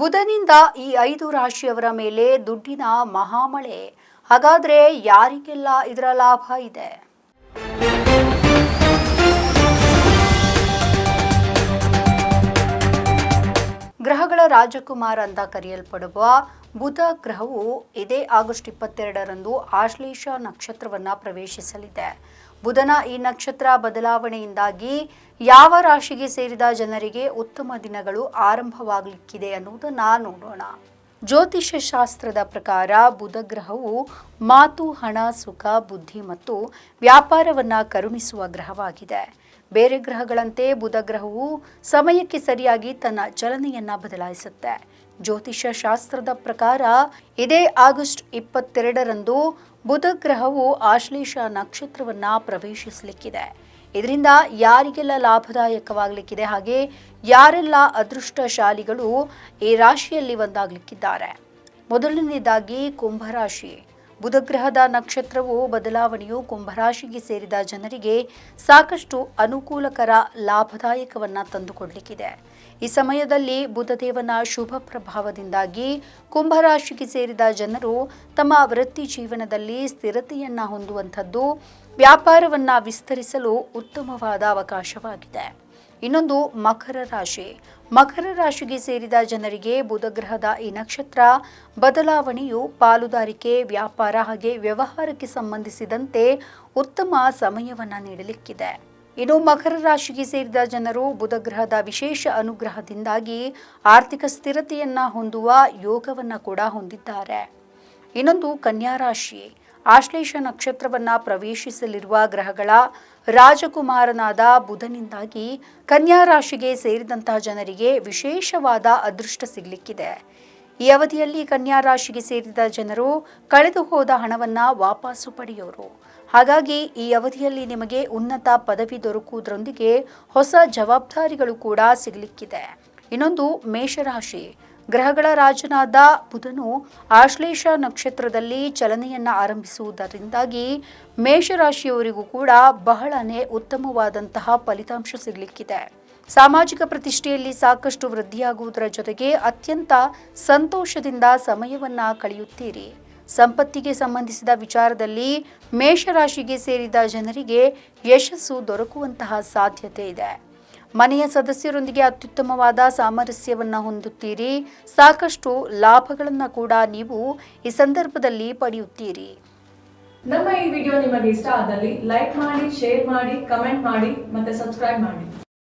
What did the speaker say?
ಬುಧನಿಂದ ಈ ಐದು ರಾಶಿಯವರ ಮೇಲೆ ದುಡ್ಡಿನ ಮಹಾಮಳೆ. ಹಾಗಾದ್ರೆ ಯಾರಿಗೆಲ್ಲ ಇದರ ಲಾಭ ಇದೆ? ಗ್ರಹಗಳ ರಾಜಕುಮಾರ ಅಂತ ಕರೆಯಲ್ಪಡುವ ಬುಧ ಗ್ರಹವು ಇದೇ ಆಗಸ್ಟ್ ಇಪ್ಪತ್ತೆರಡರಂದು ಆಶ್ಲೇಷ ನಕ್ಷತ್ರವನ್ನ ಪ್ರವೇಶಿಸಲಿದೆ. ಬುಧನ ಈ ನಕ್ಷತ್ರ ಬದಲಾವಣೆಯಿಂದಾಗಿ ಯಾವ ರಾಶಿಗೆ ಸೇರಿದ ಜನರಿಗೆ ಉತ್ತಮ ದಿನಗಳು ಆರಂಭವಾಗಲಿಕ್ಕಿದೆ ಅನ್ನುವುದನ್ನ ನೋಡೋಣ. ಜ್ಯೋತಿಷ್ಯ ಶಾಸ್ತ್ರದ ಪ್ರಕಾರ ಬುಧ ಗ್ರಹವು ಮಾತು, ಹಣ, ಸುಖ, ಬುದ್ಧಿ ಮತ್ತು ವ್ಯಾಪಾರವನ್ನ ಕರುಣಿಸುವ ಗ್ರಹವಾಗಿದೆ. ಬೇರೆ ಗ್ರಹಗಳಂತೆ ಬುಧ ಗ್ರಹವು ಸಮಯಕ್ಕೆ ಸರಿಯಾಗಿ ತನ್ನ ಚಲನೆಯನ್ನ ಬದಲಾಯಿಸುತ್ತೆ. ಜ್ಯೋತಿಷ್ಯ ಶಾಸ್ತ್ರದ ಪ್ರಕಾರ ಇದೇ ಆಗಸ್ಟ್ ಇಪ್ಪತ್ತೆರಡರಂದು ಬುಧ ಗ್ರಹವು ಆಶ್ಲೇಷ ನಕ್ಷತ್ರವನ್ನ ಪ್ರವೇಶಿಸಲಿಕ್ಕಿದೆ. ಇದರಿಂದ ಯಾರಿಗೆಲ್ಲ ಲಾಭದಾಯಕವಾಗಲಿಕ್ಕಿದೆ ಹಾಗೆ ಯಾರೆಲ್ಲ ಅದೃಷ್ಟಶಾಲಿಗಳು ಈ ರಾಶಿಯಲ್ಲಿ ಒಂದಾಗಲಿಕ್ಕಿದ್ದಾರೆ. ಮೊದಲನೇದಾಗಿ ಕುಂಭರಾಶಿ ಬುಧಗ್ರಹದ ನಕ್ಷತ್ರವು ಬದಲಾವಣೆಯು ಕುಂಭರಾಶಿಗೆ ಸೇರಿದ ಜನರಿಗೆ ಸಾಕಷ್ಟು ಅನುಕೂಲಕರ ಲಾಭದಾಯಕವನ್ನು ತಂದುಕೊಡ್ಲಿಕ್ಕಿದೆ. ಈ ಸಮಯದಲ್ಲಿ ಬುಧದೇವನ ಶುಭ ಪ್ರಭಾವದಿಂದಾಗಿ ಕುಂಭರಾಶಿಗೆ ಸೇರಿದ ಜನರು ತಮ್ಮ ವೃತ್ತಿ ಜೀವನದಲ್ಲಿ ಸ್ಥಿರತೆಯನ್ನು ಹೊಂದುವಂಥದ್ದು ವ್ಯಾಪಾರವನ್ನು ವಿಸ್ತರಿಸಲು ಉತ್ತಮವಾದ ಅವಕಾಶವಾಗಿದೆ. ಇನ್ನೊಂದು ಮಕರ ರಾಶಿ. ಮಕರ ರಾಶಿಗೆ ಸೇರಿದ ಜನರಿಗೆ ಬುಧಗ್ರಹದ ಈ ನಕ್ಷತ್ರ ಬದಲಾವಣೆಯು ಪಾಲುದಾರಿಕೆ, ವ್ಯಾಪಾರ ಹಾಗೆ ವ್ಯವಹಾರಕ್ಕೆ ಸಂಬಂಧಿಸಿದಂತೆ ಉತ್ತಮ ಸಮಯವನ್ನು ನೀಡಲಿಕ್ಕಿದೆ. ಇನ್ನು ಮಕರ ರಾಶಿಗೆ ಸೇರಿದ ಜನರು ಬುಧಗ್ರಹದ ವಿಶೇಷ ಅನುಗ್ರಹದಿಂದಾಗಿ ಆರ್ಥಿಕ ಸ್ಥಿರತೆಯನ್ನು ಹೊಂದುವ ಯೋಗವನ್ನು ಕೂಡ ಹೊಂದಿದ್ದಾರೆ. ಇನ್ನೊಂದು ಕನ್ಯಾ ರಾಶಿ. ಆಶ್ಲೇಷ ನಕ್ಷತ್ರವನ್ನ ಪ್ರವೇಶಿಸಲಿರುವ ಗ್ರಹಗಳ ರಾಜಕುಮಾರನಾದ ಬುಧನಿಂದಾಗಿ ಕನ್ಯಾ ರಾಶಿಗೆ ಸೇರಿದಂತಹ ಜನರಿಗೆ ವಿಶೇಷವಾದ ಅದೃಷ್ಟ ಸಿಗಲಿಕ್ಕಿದೆ. ಈ ಅವಧಿಯಲ್ಲಿ ಕನ್ಯಾ ರಾಶಿಗೆ ಸೇರಿದ ಜನರು ಕಳೆದು ಹೋದ ಹಣವನ್ನ ವಾಪಸ್ಸು ಪಡೆಯೋರು. ಹಾಗಾಗಿ ಈ ಅವಧಿಯಲ್ಲಿ ನಿಮಗೆ ಉನ್ನತ ಪದವಿ ದೊರಕುವುದರೊಂದಿಗೆ ಹೊಸ ಜವಾಬ್ದಾರಿಗಳು ಕೂಡ ಸಿಗಲಿಕ್ಕಿದೆ. ಇನ್ನೊಂದು ಮೇಷರಾಶಿ ಗ್ರಹಗಳ ರಾಜನಾದ ಬುಧನು ಆಶ್ಲೇಷ ನಕ್ಷತ್ರದಲ್ಲಿ ಚಲನೆಯನ್ನು ಆರಂಭಿಸುವುದರಿಂದಾಗಿ ಮೇಷರಾಶಿಯವರಿಗೂ ಕೂಡ ಬಹಳನೇ ಉತ್ತಮವಾದಂತಹ ಫಲಿತಾಂಶ ಸಿಗಲಿಕ್ಕಿದೆ. ಸಾಮಾಜಿಕ ಪ್ರತಿಷ್ಠೆಯಲ್ಲಿ ಸಾಕಷ್ಟು ವೃದ್ಧಿಯಾಗುವುದರ ಜೊತೆಗೆ ಅತ್ಯಂತ ಸಂತೋಷದಿಂದ ಸಮಯವನ್ನ ಕಳೆಯುತ್ತೀರಿ. ಸಂಪತ್ತಿಗೆ ಸಂಬಂಧಿಸಿದ ವಿಚಾರದಲ್ಲಿ ಮೇಷರಾಶಿಗೆ ಸೇರಿದ ಜನರಿಗೆ ಯಶಸ್ಸು ದೊರಕುವಂತಹ ಸಾಧ್ಯತೆ ಇದೆ. ಮನೆಯ ಸದಸ್ಯರೊಂದಿಗೆ ಅತ್ಯುತ್ತಮವಾದ ಸಾಮರಸ್ಯವನ್ನು ಹೊಂದುತ್ತೀರಿ. ಸಾಕಷ್ಟು ಲಾಭಗಳನ್ನು ಕೂಡ ನೀವು ಈ ಸಂದರ್ಭದಲ್ಲಿ ಪಡೆಯುತ್ತೀರಿ. ನಮ್ಮ ಈ ವಿಡಿಯೋ ನಿಮಗೆ ಇಷ್ಟ ಆದಲ್ಲಿ ಲೈಕ್ ಮಾಡಿ, ಶೇರ್ ಮಾಡಿ, ಕಮೆಂಟ್ ಮಾಡಿ ಮತ್ತೆ ಸಬ್ಸ್ಕ್ರೈಬ್ ಮಾಡಿ.